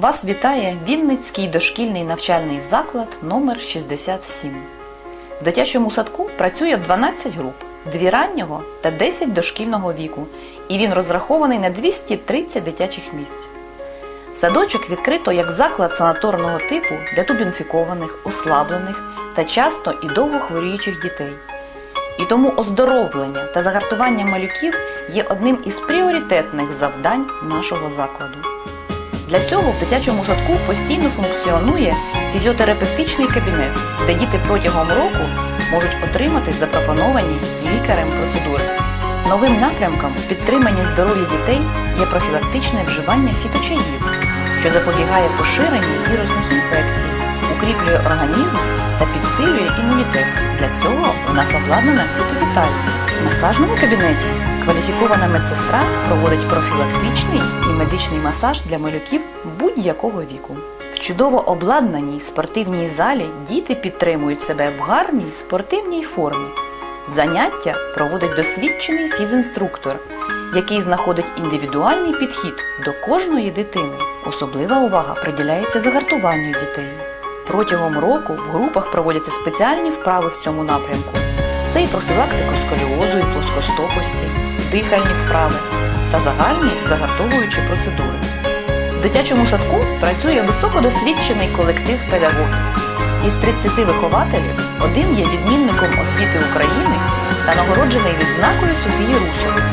Вас вітає Вінницький дошкільний навчальний заклад номер 67. В дитячому садку працює 12 груп, 2 раннього та 10 дошкільного віку, і він розрахований на 230 дитячих місць. Садочок відкрито як заклад санаторного типу для тубінфікованих, ослаблених та часто і довго хворіючих дітей. І тому оздоровлення та загартування малюків є одним із пріоритетних завдань нашого закладу. Для цього в дитячому садку постійно функціонує фізіотерапевтичний кабінет, де діти протягом року можуть отримати запропоновані лікарем процедури. Новим напрямком в підтриманні здоров'я дітей є профілактичне вживання фіточаїв, що запобігає поширенню вірусних інфекцій, укріплює організм та підсилює імунітет. Для цього у нас обладнана фітовітальня. В масажному кабінеті кваліфікована медсестра проводить профілактичний і медичний масаж для малюків будь-якого віку. В чудово обладнаній спортивній залі діти підтримують себе в гарній спортивній формі. Заняття проводить досвідчений фізінструктор, який знаходить індивідуальний підхід до кожної дитини. Особлива увага приділяється загартуванню дітей. Протягом року в групах проводяться спеціальні вправи в цьому напрямку. Це і профілактика сколіозу і плоскостопості, дихальні вправи та загальні загартовуючі процедури. В дитячому садку працює високодосвідчений колектив педагогів. Із 30 вихователів один є відмінником освіти України та нагороджений відзнакою Софії Русової.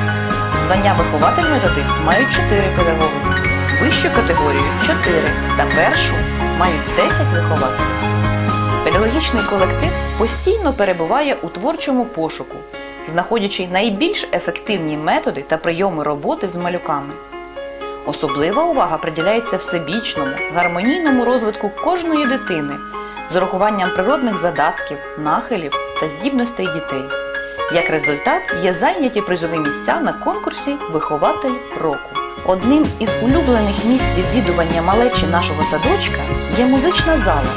Звання вихователь-методист мають 4 педагоги, вищу категорію 4 та першу мають 10 вихователів. Педагогічний колектив постійно перебуває у творчому пошуку, знаходячи найбільш ефективні методи та прийоми роботи з малюками. Особлива увага приділяється всебічному, гармонійному розвитку кожної дитини з урахуванням природних задатків, нахилів та здібностей дітей. Як результат, є зайняті призові місця на конкурсі Вихователь року. Одним із улюблених місць відвідування малечі нашого садочка є музична зала,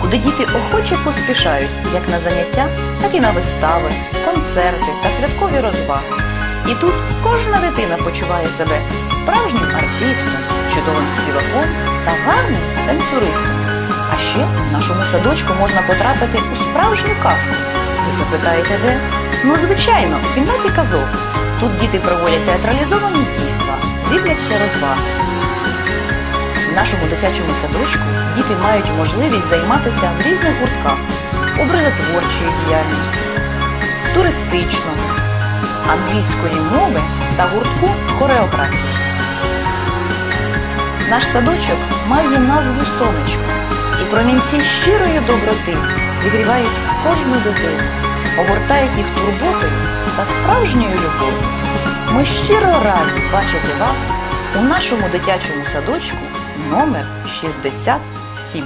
куди діти охоче поспішають як на заняття, так і на вистави, концерти та святкові розваги. І тут кожна дитина почуває себе справжнім артистом, чудовим співаком та гарним танцюристом. А ще в нашому садочку можна потрапити у справжню казку. Ви запитаєте, де? Ну, звичайно, в кімнаті казок. Тут діти проводять театралізовані дійства, дивляться розваги. В нашому дитячому садочку діти мають можливість займатися в різних гуртках образотворчої діяльності, туристичного, англійської мови та гуртку хореографії. Наш садочок має назву сонечко, і промінці щирої доброти зігрівають кожну дитину, огортають їх турботою та справжньою любов'ю. Ми щиро раді бачити вас у нашому дитячому садочку номер 67.